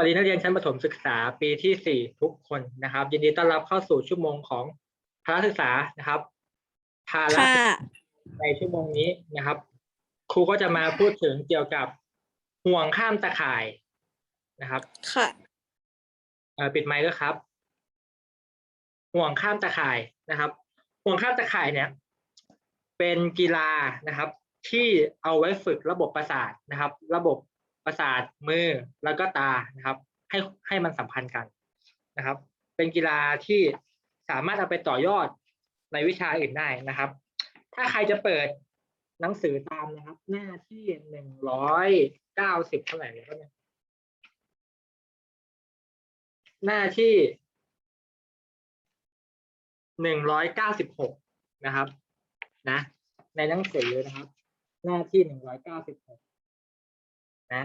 วัสดีนักเรียนชั้นประถมศึกษาปีที่สี่ทุกคนนะครับ ยินดีต้อนรับเข้าสู่ชั่วโมงของพละศึกษานะครับภาระค่ะในชั่วโมงนี้นะครับ ครูก็จะมาพูดถึงเกี่ยวกับห่วงข้ามตะข่ายนะครับ ค่ะเอ่อปิดไมค์ด้วยครับ ห่วงข้ามตะข่ายนะครับ ห่วงข้ามตะข่ายเนี่ย เป็นกีฬานะครับ ที่เอาไว้ฝึกระบบประสาทนะครับ ระบบ ประสาทมือแล้วก็ตานะครับ ให้ให้มันสัมพันธ์กันนะครับ เป็นกีฬาที่สามารถเอาไปต่อยอดในวิชาอื่นได้นะครับ ถ้าใครจะเปิดหนังสือตามนะครับ หน้าที่หนึ่งร้อยเก้าสิบเท่าไหร่แล้วเนี่ยหน้าที่หนึ่งร้อยเก้าสิบหกนะครับ นะ ในหนังสือนะครับ หน้าที่หนึ่งร้อยเก้าสิบหก นะ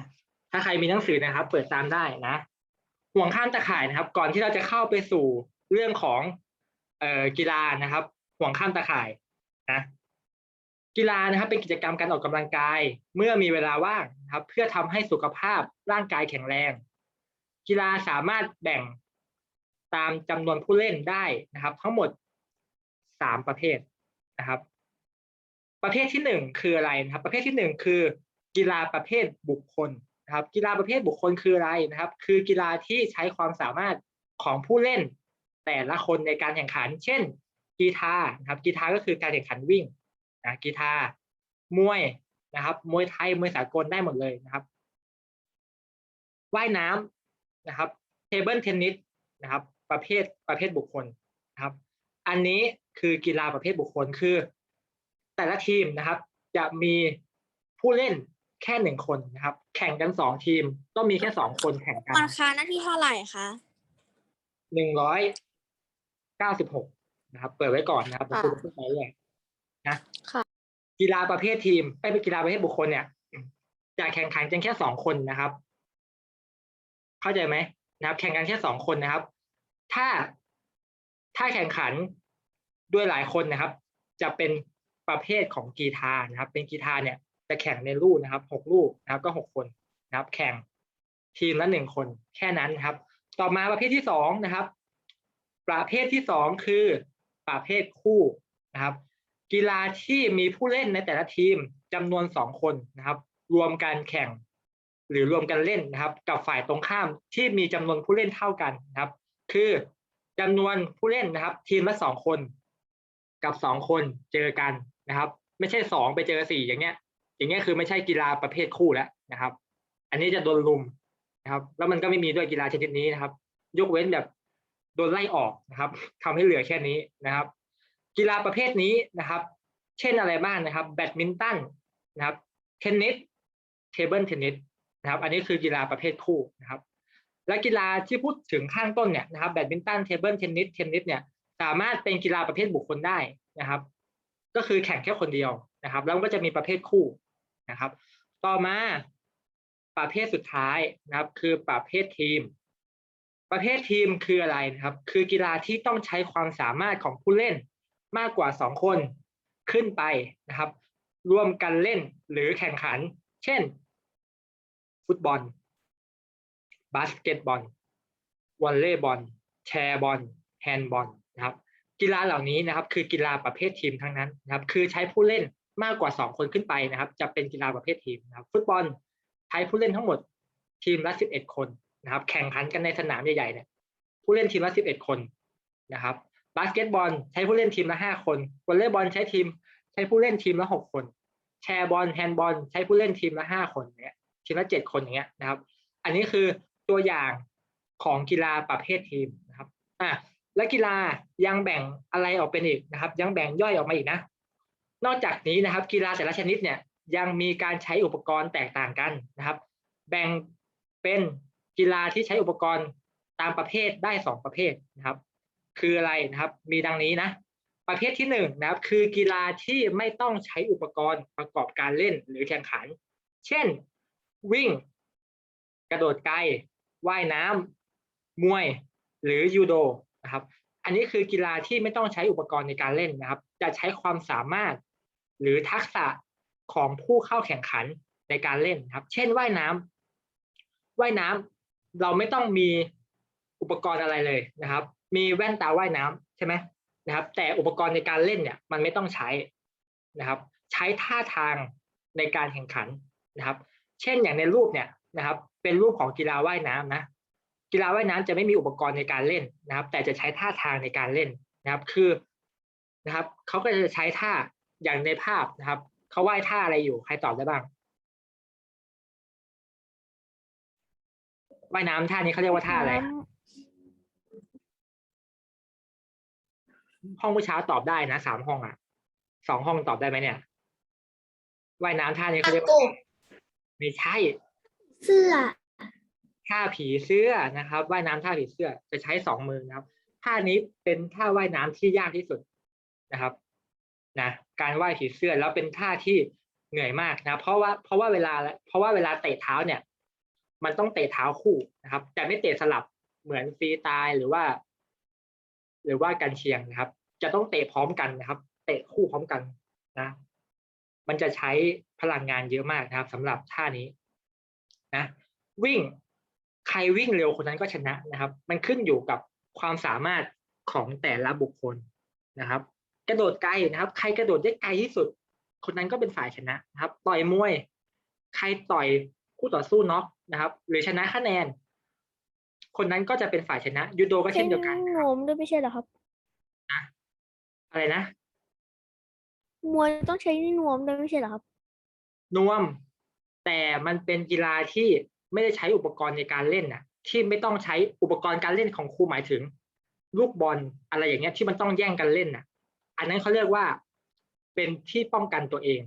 ถ้าใครมีหนังสือนะครับ เปิดตามได้นะห่วงข้ามตะข่ายนะครับ ก่อนที่เราจะเข้าไปสู่เรื่องของเอ่อกีฬานะครับ ห่วงข้ามตะข่ายนะกีฬานะครับ เป็นกิจกรรมการออกกำลังกาย เมื่อมีเวลาว่างนะครับ เพื่อทำให้สุขภาพร่างกายแข็งแรง กีฬาสามารถแบ่งตามจำนวนผู้เล่นได้นะครับ ทั้งหมดสามประเภทนะครับ ประเภทที่หนึ่งคืออะไรนะครับ ประเภทที่หนึ่งคือ กีฬาประเภทบุคคลนะครับกีฬาประเภทบุคคลคืออะไรนะครับ คือกีฬาที่ใช้ความสามารถของผู้เล่น แต่ละคนในการแข่งขัน เช่น กีฬานะครับกีฬาก็คือการแข่งขันวิ่งนะกีฬามวยนะครับมวยไทยมวยสากลได้หมดเลยนะครับว่ายน้ำนะครับเทเบิลเทนนิสนะครับ ประเภทประเภทบุคคลนะครับ อันนี้คือกีฬาประเภทบุคคลคือ แต่ละทีมนะครับ จะมีผู้เล่น แค่หนึ่งคนนะครับ แข่งกันสองทีมต้องมีแค่สองคนแข่งกันวันค้าหน้าที่เท่าไหร่คะหนึ่งร้อยเก้าสิบหกนะครับ เปิดไว้ก่อนนะครับค่ะคุณพูดไปเลยนะค่ะกีฬาประเภททีมไม่เป็นกีฬาประเภทบุคคลเนี่ยจะแข่งขันกันแค่สองคนนะครับ เข้าใจไหมนะครับ แข่งกันแค่สองคนนะครับ ถ้าถ้าแข่งขันด้วยหลายคนนะครับ จะเป็นประเภทของกีฬานะครับ เป็นกีฬาเนี่ย จะแข่งในลูกนะครับหกลูกนะครับก็หกคนนะครับ แข่งทีมละหนึ่งคน แค่นั้นนะครับ ต่อมาประเภทที่สองนะครับ ประเภทที่สองคือประเภทคู่นะครับ กีฬาที่มีผู้เล่นในแต่ละทีมจำนวนสองคนนะครับ รวมกันแข่ง หรือรวมกันเล่นนะครับ กับฝ่ายตรงข้ามที่มีจำนวนผู้เล่นเท่ากันนะครับ คือจำนวนผู้เล่นนะครับ ทีมละสองคน กับสองคนเจอกันนะครับ ไม่ใช่สองไปเจอสี่อย่างเงี้ย อย่างเงี้ยคือไม่ใช่กีฬาประเภทคู่แล้วนะครับ อันนี้จะโดนลุมนะครับ แล้วมันก็ไม่มีด้วยกีฬาชนิดนี้นะครับ ยกเว้นแบบโดนไล่ออกนะครับทำให้เหลือแค่นี้นะครับ กีฬาประเภทนี้นะครับ เช่นอะไรบ้างนะครับ แบดมินตันนะครับ เทนนิส เทเบิลเทนนิสนะครับ อันนี้คือกีฬาประเภทคู่นะครับ และกีฬาที่พูดถึงข้างต้นเนี่ยนะครับ แบดมินตัน เทเบิลเทนนิส เทนนิสเนี่ย สามารถเป็นกีฬาประเภทบุคคลได้นะครับ ก็คือแข่งแค่คนเดียวนะครับ แล้วก็จะมีประเภทคู่ นะครับ ต่อมาประเภทสุดท้ายนะครับ คือประเภททีม ประเภททีมคืออะไรนะครับ คือกีฬาที่ต้องใช้ความสามารถของผู้เล่นมากกว่าสองคนขึ้นไปนะครับ ร่วมกันเล่นหรือแข่งขัน เช่น ฟุตบอล บาสเกตบอลวอลเลย์บอล แชร์บอล แฮนด์บอลนะครับ กีฬาเหล่านี้นะครับ คือกีฬาประเภททีมทั้งนั้นนะครับ คือใช้ผู้เล่น มากกว่าสองคนขึ้นไปนะครับ จะเป็นกีฬาประเภททีมนะครับ ฟุตบอลใช้ผู้เล่นทั้งหมดทีมละสิบเอ็ดคนนะครับ แข่งขันกันในสนามใหญ่ๆเนี่ยผู้เล่นทีมละสิบเอ็ดคนนะครับบาสเกตบอลใช้ผู้เล่นทีมละห้าคนวอลเลย์บอลใช้ทีม ใช้ผู้เล่นทีมละหกคน แชร์บอลแฮนด์บอลใช้ผู้เล่นทีมละห้าคนเนี่ยทีมละเจ็ดคนอย่างเงี้ยนะครับ อันนี้คือตัวอย่างของกีฬาประเภททีมนะครับอะและกีฬายังแบ่งอะไรออกเป็นอีกนะครับ ยังแบ่งย่อยออกมาอีกนะ นอกจากนี้นะครับ กีฬาแต่ละชนิดเนี่ยยังมีการใช้อุปกรณ์แตกต่างกันนะครับ แบ่งเป็นกีฬาที่ใช้อุปกรณ์ตามประเภทได้สองประเภทนะครับ คืออะไรนะครับ มีดังนี้นะ ประเภทที่หนึ่งนะครับ คือกีฬาที่ไม่ต้องใช้อุปกรณ์ประกอบการเล่นหรือแข่งขัน เช่น วิ่ง กระโดดไกล ว่ายน้ำมวย หรือยูโดนะครับ อันนี้คือกีฬาที่ไม่ต้องใช้อุปกรณ์ในการเล่นนะครับ จะใช้ความสามารถ หรือทักษะของผู้เข้าแข่งขันในการเล่นครับ เช่นว่ายน้ำว่ายน้เราไม่ต้องมีอุปกรณ์อะไรเลยนะครับ มีแว่นตาว่ายน้ำใช่ไหมนะครับ แต่อุปกรณ์ในการเล่นเนี่ย มันไม่ต้องใช้นะครับ ใช้ท่าทางในการแข่งขันนะครับ เช่นอย่างในรูปเนี่ยนะครับ เป็นรูปของกีฬาว่ายน้ำนะกีฬาว่ายน้ำจะไม่มีอุปกรณ์ในการเล่นนะครับ แต่จะใช้ท่าทางในการเล่นนะครับ คือนะครับเขาก็จะใช้ท่า อย่างในภาพนะครับเขาว่ายท่าอะไรอยู่ใครตอบได้บ้างว่ายน้ำท่านี้เขาเรียกว่าท่าอะไรห้องเมื่อเช้าตอบได้นะสามห้องอะสองห้องตอบได้ไหมเนี่ยว่ายน้ำท่านี้เขาเรียกว่าไม่ใช่เสื้อท่าผีเสื้อนะครับว่ายน้ำท่าผีเสื้อจะใช้สองมือนะครับท่านี้เป็นท่าว่ายน้ำที่ยากที่สุดนะครับ นะ การว่ายผีเสื้อแล้วเป็นท่าที่เหนื่อยมากนะ เพราะว่าเพราะว่าเวลาเพราะว่าเวลาเตะเท้าเนี่ย มันต้องเตะเท้าคู่นะครับ แต่ไม่เตะสลับเหมือนฟรีตล์หรือว่า หรือว่ากันเชียงนะครับ จะต้องเตะพร้อมกันนะครับ เตะคู่พร้อมกันนะ มันจะใช้พลังงานเยอะมากนะครับสำหรับท่านี้นะวิ่งใครวิ่งเร็วคนนั้นก็ชนะนะครับ มันขึ้นอยู่กับความสามารถของแต่ละบุคคลนะครับ กระโดดไกลนะครับ ใครกระโดดได้ไกลที่สุด คนนั้นก็เป็นฝ่ายชนะนะครับ ต่อยมวย ใครต่อยคู่ต่อสู้น็อกนะครับ หรือชนะคะแนน คนนั้นก็จะเป็นฝ่ายชนะยูโดก็เช่นเดียวกันป็นะโนครับมด้วยไม่ใช่เหรอครับ อะไรนะมวยต้องใช้นวมด้วยไม่ใช่เหรอครับ นวม แต่มันเป็นกีฬาที่ไม่ได้ใช้อุปกรณ์ในการเล่นน่ะที่ไม่ต้องใช้อุปกรณ์การเล่นของครูหมายถึง ลูกบอลอะไรอย่างเงี้ยที่มันต้องแย่งกันเล่นน่ะ อันนั้นเขาเรียกว่าเป็นที่ป้องกันตัวเอง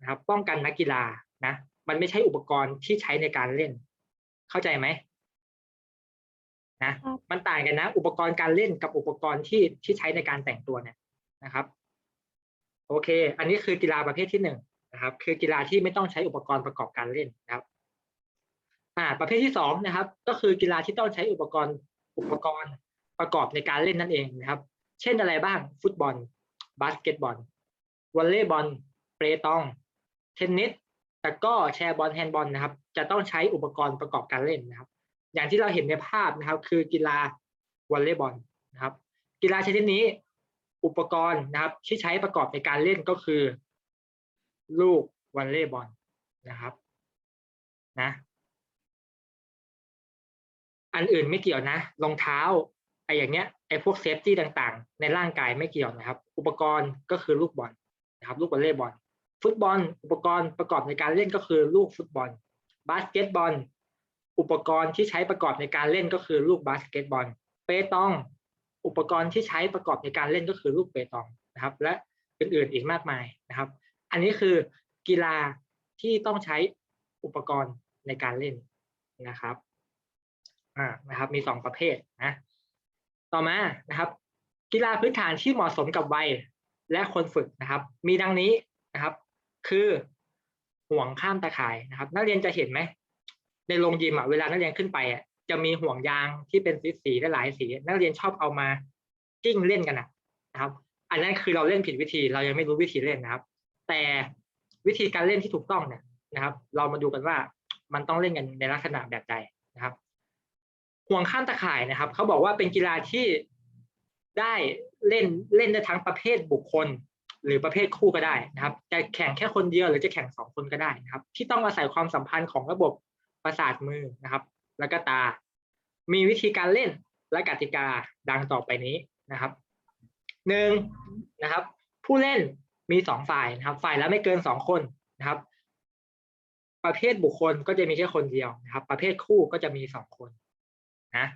นะครับ ป้องกันนักกีฬานะ มันไม่ใช่อุปกรณ์ที่ใช้ในการเล่น เข้าใจไหมนะครับมันต่างกันนะ อุปกรณ์การเล่นกับอุปกรณ์ที่ที่ใช้ในการแต่งตัวเนี่ยนะครับ โอเค อันนี้คือกีฬาประเภทที่หนึ่งนะครับ คือกีฬาที่ไม่ต้องใช้อุปกรณ์ประกอบการเล่นนะครับอ่าประเภทที่สองนะครับ ก็คือกีฬาที่ต้องใช้อุปกรณ์อุปกรณ์ประกอบในการเล่นนั่นเองนะครับ เช่นอะไรบ้างฟุตบอล บาสเกตบอลวอลเลย์บอลเปตองเทนนิสแตะกร้อแชร์บอลแฮนด์บอลนะครับ จะต้องใช้อุปกรณ์ประกอบการเล่นนะครับ อย่างที่เราเห็นในภาพนะครับ คือกีฬาวอลเลย์บอลนะครับ กีฬาชนิดนี้อุปกรณ์นะครับ ที่ใช้ประกอบในการเล่นก็คือ ลูกวอลเลย์บอลนะครับนะอันอื่นไม่เกี่ยวนะรองเท้า อ้อย่างเงี้ยไอ้พวกเซฟตี้ต่างๆ ในร่างกายไม่เกี่ยวนะครับ อุปกรณ์ก็คือลูกบอลนะครับ ลูกวอลเลย์บอล ฟุตบอล อุปกรณ์ประกอบในการเล่นก็คือลูกฟุตบอล บาสเกตบอล อุปกรณ์ที่ใช้ประกอบในการเล่นก็คือลูกบาสเกตบอล เปตอง อุปกรณ์ที่ใช้ประกอบในการเล่นก็คือลูกเปตองนะครับ และอื่นๆอีกมากมายนะครับ อันนี้คือกีฬาที่ต้องใช้อุปกรณ์ในการเล่นนะครับ อ่า นะครับ มีสองประเภทนะ ต่อมานะครับ กีฬาพื้นฐานที่เหมาะสมกับวัยและคนฝึกนะครับ มีดังนี้นะครับ คือห่วงข้ามตะข่ายนะครับ นักเรียนจะเห็นไหมในโรงยิมอะเวลานักเรียนขึ้นไปอะจะมีห่วงยางที่เป็นสีสีๆหลายสี นักเรียนชอบเอามากิ้งเล่นกันนะครับ อันนั้นคือเราเล่นผิดวิธี เรายังไม่รู้วิธีเล่นนะครับ แต่วิธีการเล่นที่ถูกต้องเนี่ยนะครับ เรามาดูกันว่ามันต้องเล่นกันในลักษณะแบบใดนะครับ ห่วงข้ามตะข่ายนะครับเขาบอกว่าเป็นกีฬาที่ได้เล่นเล่นได้ทั้งประเภทบุคคล หรือประเภทคู่ก็ได้นะครับจะแข่งแค่คนเดียวหรือจะแข่งสองคนก็ได้นะครับ ที่ต้องอาศัยความสัมพันธ์ของระบบประสาทมือนะครับ แล้วก็ตา มีวิธีการเล่นและกติกาดังต่อไปนี้นะครับหนึ่งนะครับ ผู้เล่นมีสองฝ่ายนะครับ ฝ่ายละไม่เกินสองคนนะครับ ประเภทบุคคลก็จะมีแค่คนเดียวนะครับ ประเภทคู่ก็จะมีสองคน นะ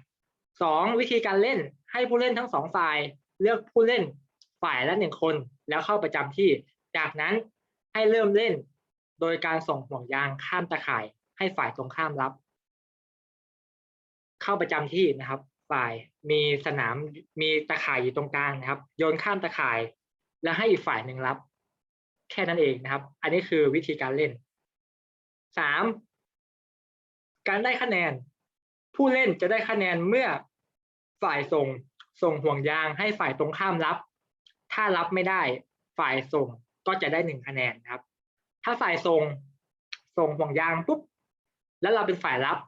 สองวิธีการเล่นให้ผู้เล่นทั้งสองฝ่ายเลือกผู้เล่นฝ่ายละหนึ่งคน แล้วเข้าประจำที่ จากนั้นให้เริ่มเล่น โดยการส่งห่วงยางข้ามตะข่าย ให้ฝ่ายตรงข้ามรับ เข้าประจำที่นะครับ ฝ่ายมีสนามมีตะข่ายอยู่ตรงกลางนะครับ โยนข้ามตะข่าย แล้วให้อีกฝ่ายหนึ่งรับ แค่นั้นเองนะครับ อันนี้คือวิธีการเล่นสามการได้คะแนน ผู้เล่นจะได้คะแนนเมื่อฝ่ายส่งส่งห่วงยางให้ฝ่ายตรงข้ามรับ ถ้ารับไม่ได้ฝ่ายส่งก็จะได้หนึ่งคะแนนครับ ถ้าฝ่ายส่งส่งห่วงยางปุ๊บแล้วเราเป็นฝ่ายรับ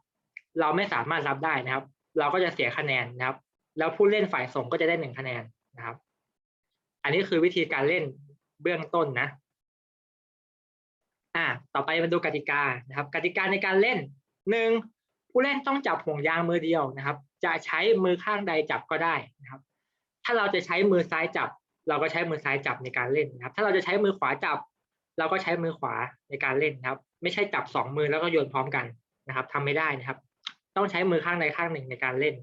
เราไม่สามารถรับได้นะครับ เราก็จะเสียคะแนนนะครับ แล้วผู้เล่นฝ่ายส่งก็จะได้หนึ่งคะแนนนะครับ อันนี้คือวิธีการเล่นเบื้องต้นนะอ่าต่อไปมาดูกติกานะครับ กติกาในการเล่นหนึ่ง ผู้เล่นต้องจับห่วงยางมือเดียวนะครับ จะใช้มือข้างใดจับก็ได้นะครับ ถ้าเราจะใช้มือซ้ายจับ เราก็ใช้มือซ้ายจับในการเล่นนะครับ ถ้าเราจะใช้มือขวาจับ เราก็ใช้มือขวาในการเล่นนะครับ ไม่ใช่จับสองมือแล้วก็โยนพร้อมกันนะครับทำไม่ได้นะครับ ต้องใช้มือข้างใดข้างหนึ่งในการเล่น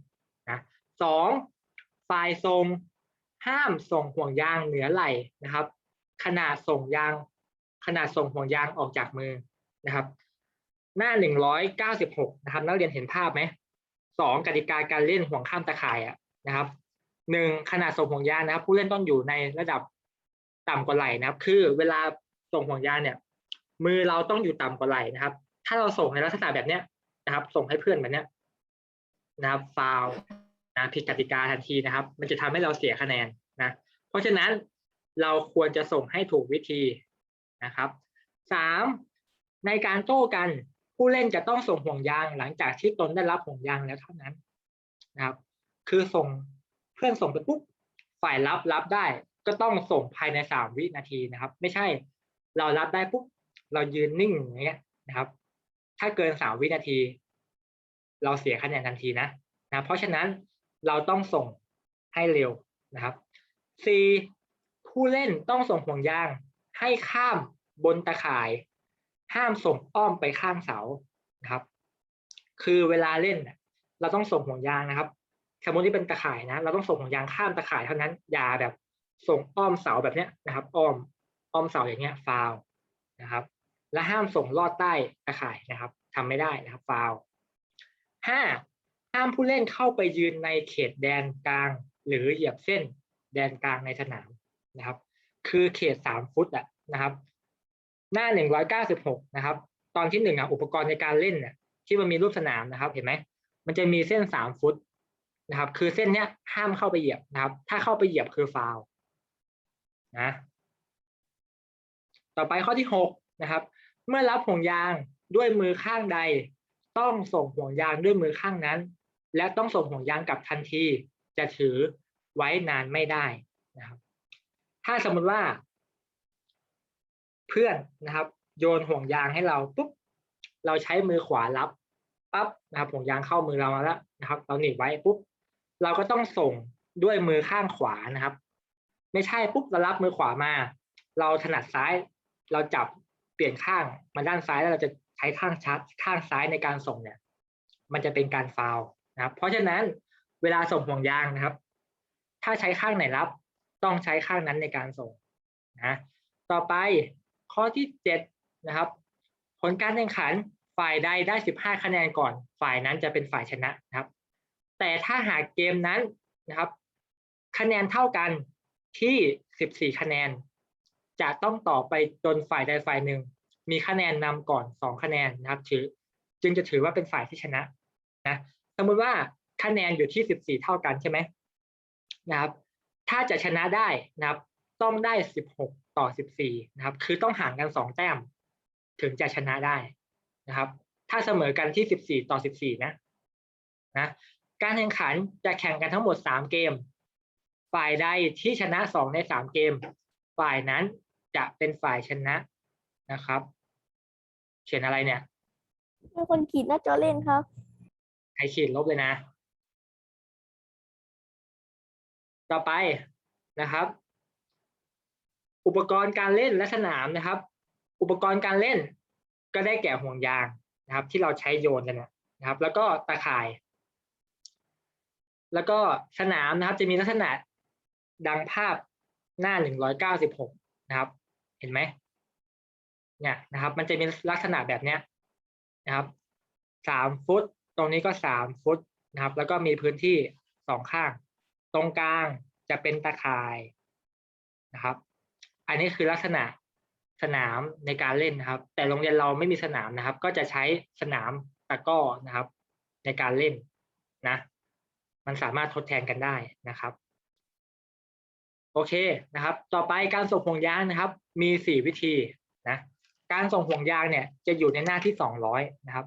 นะสองฝ่ายทรงห้ามส่งห่วงยางเหนือไหล่นะครับ ขนาดส่งยางขนาดส่งห่วงยางออกจากมือนะครับ หน้าหนึ่งร้อยเก้าสิบหกนะครับ นักเรียนเห็นภาพไหมสองกติกาการเล่นห่วงข้ามตะข่ายอะนะครับหนึ่งขนาดส่งห่วงยางนะครับ ผู้เล่นต้องอยู่ในระดับต่ำกว่าไหล่นะครับ คือเวลาส่งห่วงยางเนี่ย มือเราต้องอยู่ต่ำกว่าไหล่นะครับ ถ้าเราส่งในลักษณะแบบเนี้ยนะครับ ส่งให้เพื่อนแบบเนี้ยนะครับฟาวนะผิดกติกาทันทีนะครับ มันจะทำให้เราเสียคะแนนนะเพราะฉะนั้นเราควรจะส่งให้ถูกวิธีนะครับสามในการโต้กัน ผู้เล่นจะต้องส่งห่วงยางหลังจากที่ตนได้รับห่วงยางแล้วเท่านั้นนะครับ คือส่งเพื่อนส่งไปปุ๊บฝ่ายรับรับได้ ก็ต้องส่งภายในสามวินาทีนะครับ ไม่ใช่เรารับได้ปุ๊บเรายืนนิ่งอย่างเงี้ยนะครับ ถ้าเกินสามวินาที เราเสียคะแนนทันทีนะนะเพราะฉะนั้นเราต้องส่งให้เร็วนะครับ C ผู้เล่นต้องส่งห่วงยางให้ข้ามบนตะข่าย ห้ามส่งอ้อมไปข้างเสานะครับ คือเวลาเล่นเราต้องส่งห่วงยางนะครับ สมมติที่เป็นตะข่ายนะ เราต้องส่งห่วงยางข้ามตะข่ายเท่านั้น อย่าแบบส่งอ้อมเสาแบบเนี้ยนะครับ อ้อมอ้อมเสาอย่างเงี้ยฟาวนะครับ และห้ามส่งลอดใต้ตะข่ายนะครับทำไม่ได้นะครับฟาวห้าห้ามผู้เล่นเข้าไปยืนในเขตแดนกลาง หรือเหยียบเส้นแดนกลางในสนามนะครับ คือเขตสามฟุตอะนะครับ หน้าหนึ่งร้อยเก้าสิบหกนะครับ ตอนที่หนึ่งอะอุปกรณ์ในการเล่นเนี่ยที่มันมีรูปสนามนะครับ เห็นไหมมันจะมีเส้นสามฟุตนะครับ คือเส้นเนี้ยห้ามเข้าไปเหยียบนะครับ ถ้าเข้าไปเหยียบคือฟาวนะต่อไปข้อที่หกนะครับ เมื่อรับห่วงยางด้วยมือข้างใด ต้องส่งห่วงยางด้วยมือข้างนั้น และต้องส่งห่วงยางกลับทันที จะถือไว้นานไม่ได้นะครับ ถ้าสมมติว่า เพื่อนนะครับ โยนห่วงยางให้เราปุ๊บเราใช้มือขวารับปั๊บนะครับห่วงยางเข้ามือเรามาแล้วนะครับ เราหนีบไว้ปุ๊บเราก็ต้องส่งด้วยมือข้างขวานะครับ ไม่ใช่ปุ๊บเรารับมือขวามา เราถนัดซ้าย เราจับเปลี่ยนข้างมาด้านซ้ายแล้วเราจะใช้ข้างชัดข้างซ้ายในการส่งเนี่ย มันจะเป็นการฟาวนะครับ เพราะฉะนั้นเวลาส่งห่วงยางนะครับ ถ้าใช้ข้างไหนรับ ต้องใช้ข้างนั้นในการส่งนะต่อไป ข้อที่เจ็ดนะครับ ผลการแข่งขันฝ่ายใดได้สิบห้าคะแนนก่อน ฝ่ายนั้นจะเป็นฝ่ายชนะนะครับ แต่ถ้าหากเกมนั้นนะครับ คะแนนเท่ากันที่สิบสี่คะแนน จะต้องต่อไปจนฝ่ายใดฝ่ายหนึ่ง มีคะแนนนำก่อนสองคะแนนนะครับถือจึงจะถือว่าเป็นฝ่ายที่ชนะนะสมมติว่าคะแนนอยู่ที่สิบสี่เท่ากันใช่ไหมนะครับ ถ้าจะชนะได้นะครับ ต้องได้สิบหก ต่อสิบสี่นะครับ คือต้องห่างกันสองแต้ม ถึงจะชนะได้นะครับ ถ้าเสมอกันที่สิบสี่ต่อสิบสี่นะนะการแข่งขันจะแข่งกันทั้งหมดสามเกม ฝ่ายใดที่ชนะสองในสามเกม ฝ่ายนั้นจะเป็นฝ่ายชนะนะครับ เขียนอะไรเนี่ยมีคนขีดหน้าจอเล่นครับ ใครขีดลบเลยนะ ต่อไปนะครับ อุปกรณ์การเล่นและสนามนะครับ อุปกรณ์การเล่นก็ได้แก่ห่วงยางนะครับ ที่เราใช้โยนกันนะครับ แล้วก็ตะข่าย แล้วก็สนามนะครับ จะมีลักษณะดังภาพหน้าหนึ่งร้อยเก้าสิบหกนะครับ เห็นไหมเนี่ยนะครับ มันจะมีลักษณะแบบเนี้ยนะครับสามฟุต ตรงนี้ก็สามฟุตนะครับ แล้วก็มีพื้นที่สองข้าง ตรงกลางจะเป็นตะข่ายนะครับ อันนี้คือลักษณะสนามในการเล่นนะครับ แต่โรงเรียนเราไม่มีสนามนะครับ ก็จะใช้สนามตะก้อนะครับ ในการเล่นนะ มันสามารถทดแทนกันได้นะครับ โอเคนะครับ ต่อไปการส่งห่วงยางนะครับ มีสี่วิธีนะการส่งห่วงยางเนี่ยจะอยู่ในหน้าที่สองร้อยนะครับ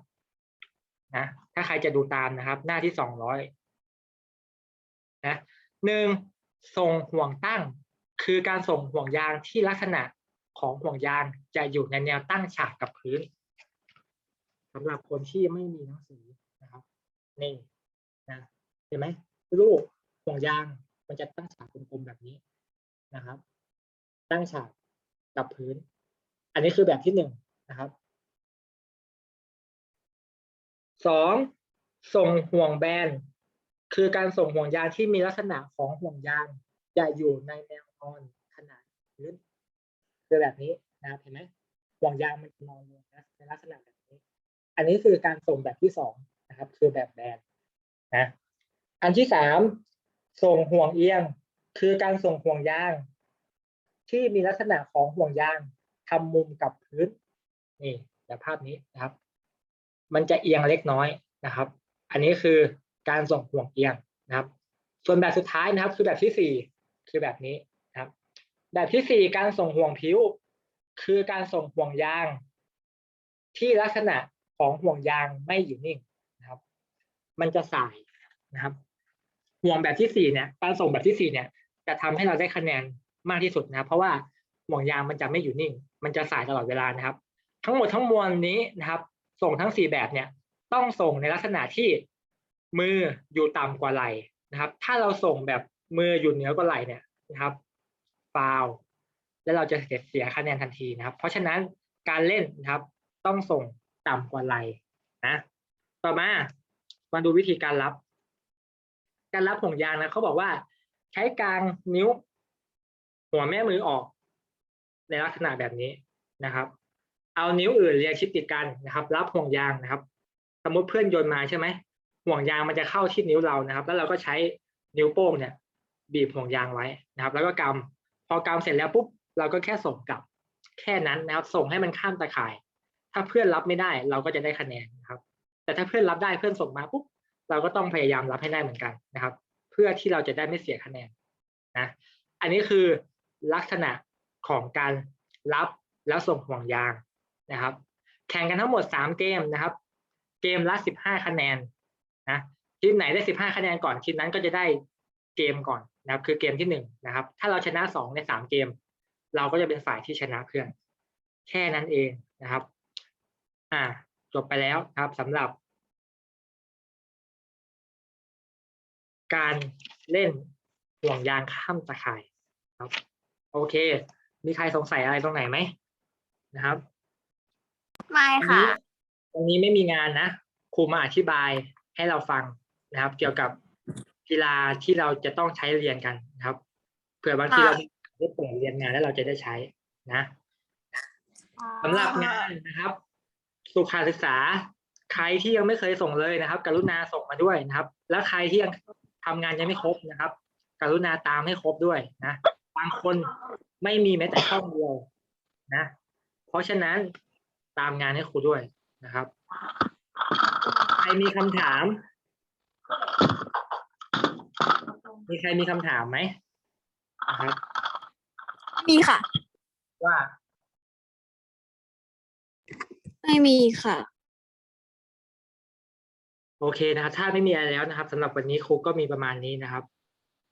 นะถ้าใครจะดูตามนะครับ หน้าที่สองร้อยนะหนึ่งส่งห่วงตั้ง คือการส่งห่วงยางที่ลักษณะของห่วงยางจะอยู่ในแนวตั้งฉากกับพื้นสำหรับคนที่ไม่มีหนังสือนะครับนี่นะเห็นไหมรูปห่วงยางมันจะตั้งฉากกลมๆแบบนี้นะครับ ตั้งฉากกับพื้น อันนี้คือแบบที่หนึ่งนะครับสองส่งห่วงแบนคือการส่งห่วงยางที่มีลักษณะของห่วงยางจะอยู่ในแนว นอนขนาดพื้นคือแบบนี้นะครับเห็นไหมห่วงยางมันนอนลงนะในลักษณะแบบนี้ อันนี้คือการส่งแบบที่สองนะครับ คือแบบแบนนะอันที่สามส่งห่วงเอียง คือการส่งห่วงยาง ที่มีลักษณะของห่วงยางทำมุมกับพื้นนี่แบบภาพนี้นะครับ มันจะเอียงเล็กน้อยนะครับ อันนี้คือการส่งห่วงเอียงนะครับ ส่วนแบบสุดท้ายนะครับ คือแบบที่สี่คือแบบนี้ แบบที่สี่การส่งห่วงผิว คือการส่งห่วงยาง ที่ลักษณะของห่วงยางไม่อยู่นิ่งนะครับ มันจะสายนะครับ ห่วงแบบที่สี่เนี่ย การส่งแบบที่สี่เนี่ย จะทำให้เราได้คะแนนมากที่สุดนะครับเพราะว่าห่วงยางมันจะไม่อยู่นิ่ง มันจะสายตลอดเวลานะครับ ทั้งหมดทั้งมวลนี้นะครับ ส่งทั้งสี่แบบเนี่ย ต้องส่งในลักษณะที่มืออยู่ต่ำกว่าไหล่นะครับ ถ้าเราส่งแบบมืออยู่เหนือกว่าไหล่เนี่ยนะครับ ฟาวแล้วเราจะเสียคะแนนทันทีนะครับ เพราะฉะนั้นการเล่นนะครับ ต้องส่งต่ำกว่าไหลนะ ต่อมามาดูวิธีการรับ การรับห่วงยางนะเขาบอกว่าใช้กลางนิ้ว หัวแม่มือออก ในลักษณะแบบนี้นะครับ เอานิ้วอื่นเรียงชิดติดกันนะครับ รับห่วงยางนะครับ สมมติเพื่อนโยนมาใช่ไหมห่วงยางมันจะเข้าที่นิ้วเรานะครับ แล้วเราก็ใช้นิ้วโป้งเนี่ย บีบห่วงยางไว้นะครับ แล้วก็กำ พอกำเสร็จแล้วปุ๊บเราก็แค่ส่งกลับ แค่นั้นนะครับส่งให้มันข้ามตะข่าย ถ้าเพื่อนรับไม่ได้เราก็จะได้คะแนนนะครับ แต่ถ้าเพื่อนรับได้เพื่อนส่งมาปุ๊บเราก็ต้องพยายามรับให้ได้เหมือนกันนะครับ เพื่อที่เราจะได้ไม่เสียคะแนนนะอันนี้คือลักษณะของการรับแล้วส่งห่วงยางนะครับ แข่งกันทั้งหมดสามเกมนะครับ เกมละสิบห้าคะแนนนะทีมไหนได้สิบห้าคะแนนก่อนทีมนั้นก็จะได้เกมก่อน นะครับ คือเกมที่หนึ่งนะครับ ถ้าเราชนะสองในสามเกม เราก็จะเป็นฝ่ายที่ชนะเพื่อน แค่นั้นเองนะครับ อ่า จบไปแล้วนะครับสำหรับ การเล่นห่วงยางข้ามตะข่ายครับ โอเค มีใครสงสัยอะไรตรงไหนไหมนะครับ ไม่ตรงค่ะนี้ตรงนี้ไม่มีงานนะครูมาอธิบายให้เราฟังนะครับ เกี่ยวกับ กีฬาที่เราจะต้องใช้เรียนกันนะครับเผื่อบางทีเราค่ะได้เปิดเรียนงานแล้วเราจะได้ใช้นะสำหรับงานนะครับ สุขาศึกษา ใครที่ยังไม่เคยส่งเลยนะครับ กรุณาส่งมาด้วยนะครับ แล้วใครที่ยังทำงานยังไม่ครบนะครับ กรุณาตามให้ครบด้วยนะบางคนไม่มีแม้แต่ช่องเดียวนะ เพราะฉะนั้นตามงานให้ครูด้วยนะครับ ใครมีคำถาม มีใครมีคำถามไหมนะครับมีค่ะ ว่าไม่มีค่ะ โอเคนะครับ ถ้าไม่มีอะไรแล้วนะครับสำหรับวันนี้ครูก็มีประมาณนี้นะครับ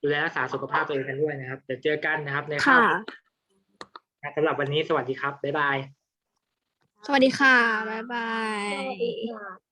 ดูแลรักษาสุขภาพตัวเองกันด้วยนะครับ เดี๋ยวเจอกันนะครับในคาค่ะ บสำหรับวันนี้สวัสดีครับบ๊ายบาย สวัสดีค่ะ บ๊ายบาย สวัสดีค่ะ